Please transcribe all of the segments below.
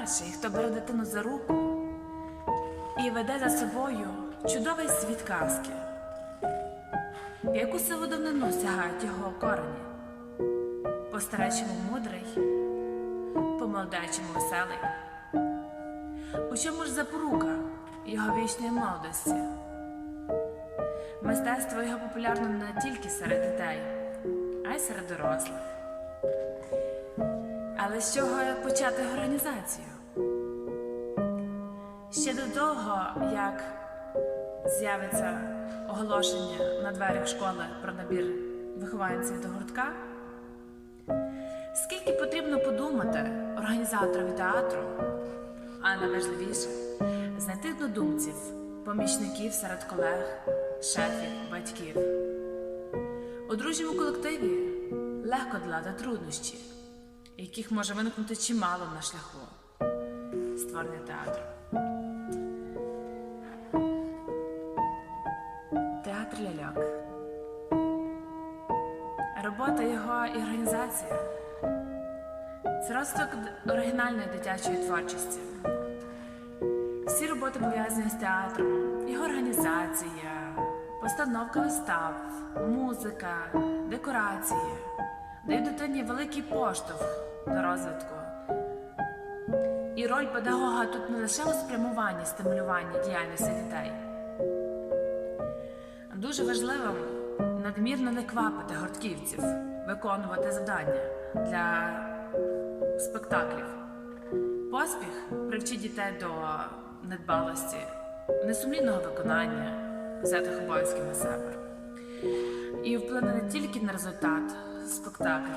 перший, хто бере дитину за руку і веде за собою чудовий світ казки, в яку силу давнину сягають його корені, по старечому мудрий, по молодечому веселий. У чому ж запорука його вічної молодості? Мистецтво його популярно не тільки серед дітей, а й серед дорослих. Але з чого почати організацію? Ще до того, як з'явиться оголошення на дверях школи про набір вихованців до гуртка, скільки потрібно подумати організаторові театру, а найважливіше знайти однодумців, помічників серед колег, шефів, батьків. У дружньому колективі легко долати труднощі, яких може виникнути чимало на шляху створення театру. Театр ляльок. Робота його і організація це розвиток оригінальної дитячої творчості. Всі роботи пов'язані з театром, його організація, постановка вистав, музика, декорації дають дитині великий поштовх до розвитку. І роль педагога тут не лише у спрямуванні стимулювання діяльності дітей. Дуже важливим надмірно не квапити гуртківців, виконувати завдання для спектаклів. Поспіх привчить дітей до недбалості, несумлінного виконання взятих обов'язків на себе. І вплине не тільки на результат спектаклю,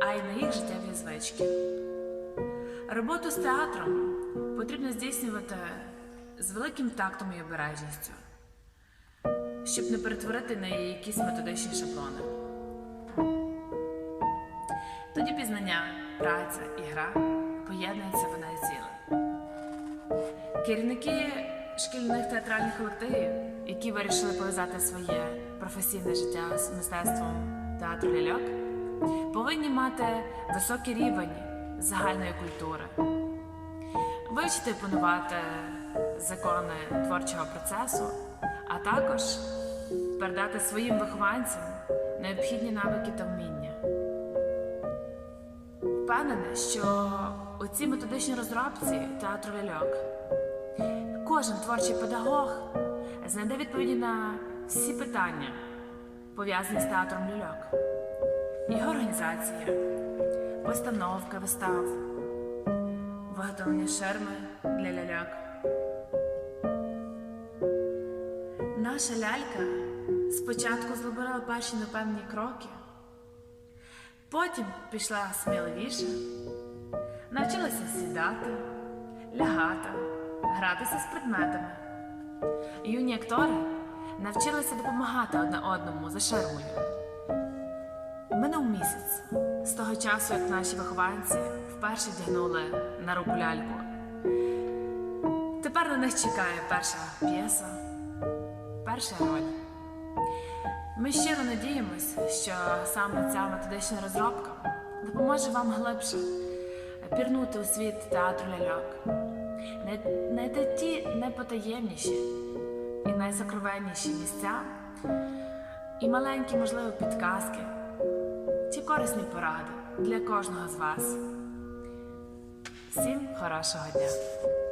а й на їх життєві звички. Роботу з театром потрібно здійснювати з великим тактом і обережністю, щоб не перетворити на якісь методичні шаблони. Тоді пізнання, праця і гра поєднуються в одне ціле. Керівники шкільних театральних колективів, які вирішили пов'язати своє професійне життя з мистецтвом театру ляльок, повинні мати високий рівень загальної культури, вивчити і панувати закони творчого процесу, а також передати своїм вихованцям необхідні навики та вміння. Впевнена, що у цій методичній розробці театру ляльок кожен творчий педагог знайде відповіді на всі питання, пов'язані з театром ляльок. Його організація, постановка вистав, виготовлення шерми для ляльок. Наша лялька спочатку зробила перші непевні кроки, потім пішла сміливіше, навчилася сідати, лягати, гратися з предметами. Юні актори навчилися допомагати одне одному за шармою. Минув місяць з того часу, як наші вихованці вперше вдягнули на руку ляльку. Тепер на них чекає перша п'єса, перша роль. Ми щиро надіємось, що саме ця методична розробка допоможе вам глибше пірнути у світ театру ляльок, Най- знайти ті найпотаємніші і найзакровенніші місця, і маленькі, можливо, підказки чи корисні поради для кожного з вас. Всім хорошого дня!